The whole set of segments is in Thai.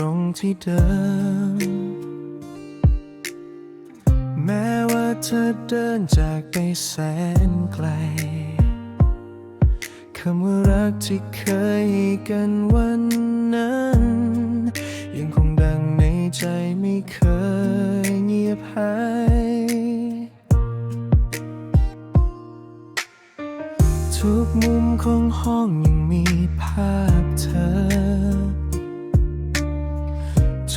รงที่เดิม แม้ว่าเธอเดินจากไปแสนไกล คำว่ารักที่เคยกันวันนั้น ยังคงดังในใจไม่เคยเงียบหายทุกมุมของห้องยังมีภาพเธอ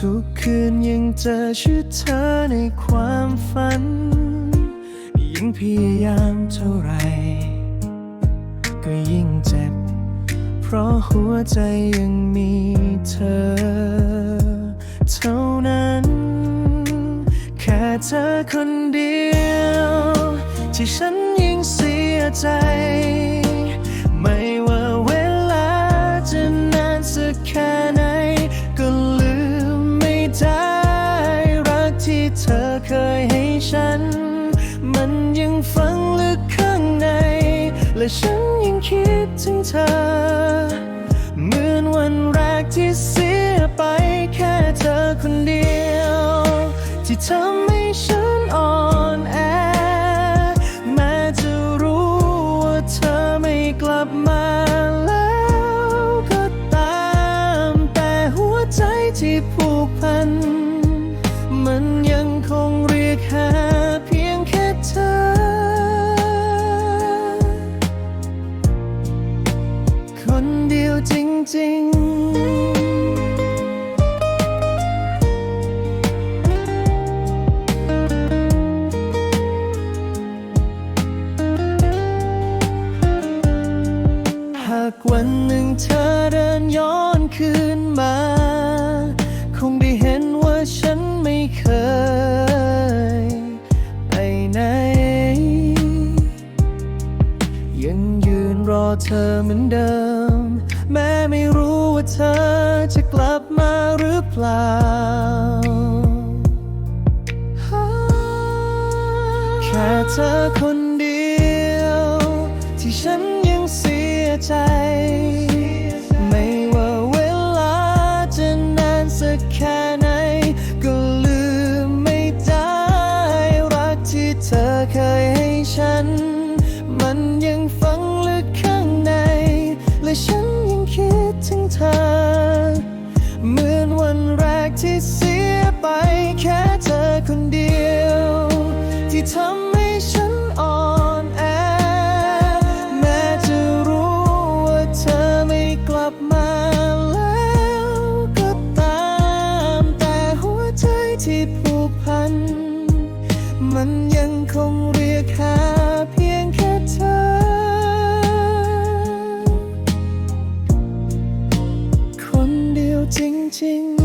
ทุกคืนยังเจอชื่อเธอในความฝัน ยิ่งพยายามเท่าไร ก็ยิ่งเจ็บ เพราะหัวใจยังมีเธอ เท่านั้น แค่เธอคนเดียว ที่ฉันยิ่งเสียใจ เธอเคยให้ฉัน มันยังฝังลึกข้างใน และฉันยังคิดถึงเธอ เหมือนวันแรกที่เสียไปแค่เธอคนเดียว ที่ทำให้ฉันอ่อนแอ แม้จะรู้ว่าเธอไม่กลับมาแล้วก็ตาม แต่หัวใจที่ผูกพัน มันยัง งเรียกหาเพียงแค่เธอ คนเดียวจริงๆหากวันหนึ่งเธอเดินย้อนคืนมา ยังยืนรอเธอเหมือนเดิม แม้ไม่รู้ว่าเธอจะกลับมาหรือเปล่า แค่เธอคนเดียว ที่ฉันยังเสียใจ ที่ทำให้ฉันอ่อนแอ แม้จะรู้ว่าเธอไม่กลับมาแล้วก็ตาม แต่หัวใจที่ผูกพัน มันยังคงเรียกหาเพียงแค่เธอ คนเดียวจริงๆ